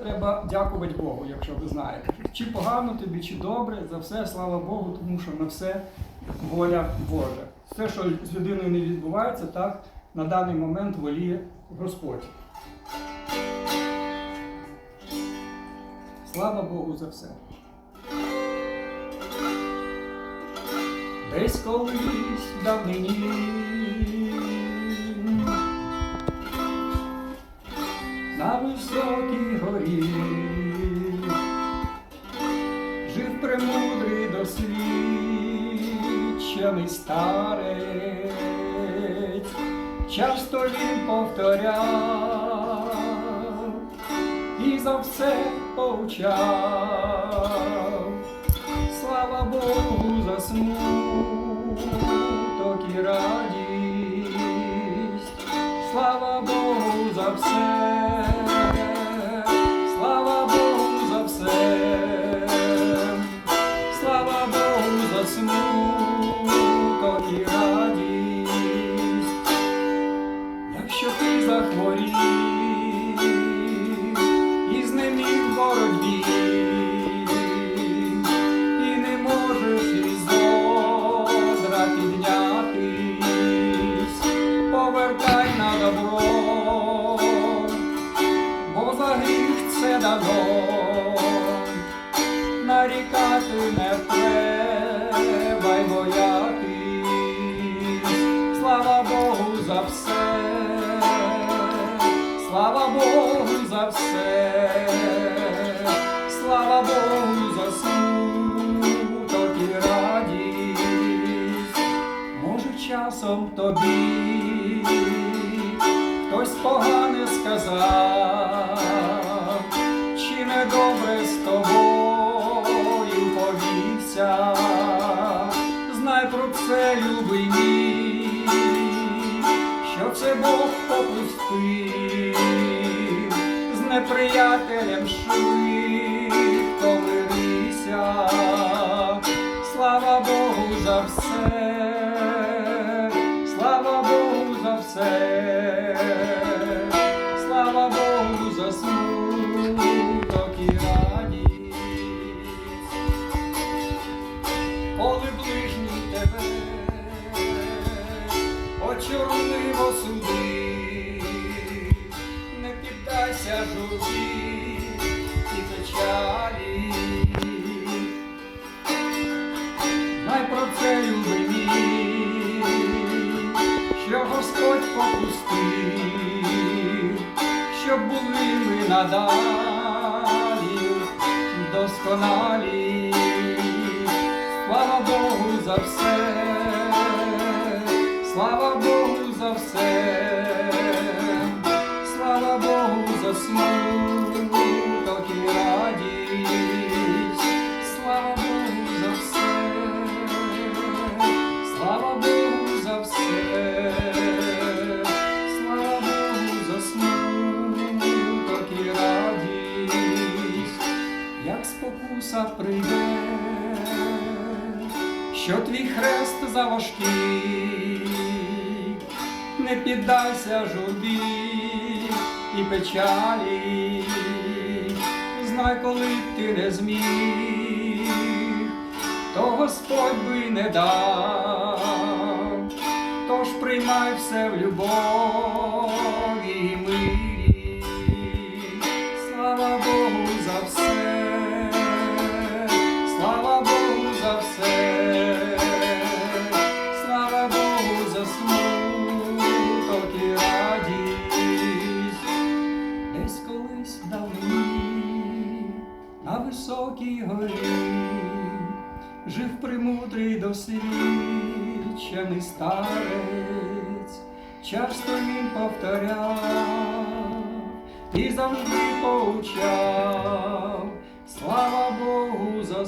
Треба дякувати Богу, якщо ви знаєте. Чи погано тобі, чи добре, за все слава Богу, тому що на все воля Божа. Все, що з людиною не відбувається, так на даний момент воліє Господь. Слава Богу за все. Десь колись давнині досвідчений старець, часто він повторяв і за все повчав. Слава Богу за смуток і радість, слава Богу за все, Якщо ти захворів. І знеміг в боротьбі, і не можеш із одра піднятись, повертай на добро, бо за гріх це дано, за все, слава Богу за смуток і радість, може часом тобі хтось погане сказав, чи недобре з тобою повівся, знай про це, любий мій, що це Бог попустив, неприятелем швидко мирися, слава Богу за все, слава Богу за все, слава Богу за смуток і радість, коли ближній тебе очорнило суди, були ми надалі досконалі. Слава Богу за все, слава Богу за все, слава Богу за смуток спокуса прийде, що твій хрест заважкий, не піддайся журбі і печалі, знай, коли ти не зміг, то Господь би не дав, тож приймай все в любові і мирі, високій горі. Жив премудрий досвідчений старець, часто він повторяв і завжди поучав, слава Богу за.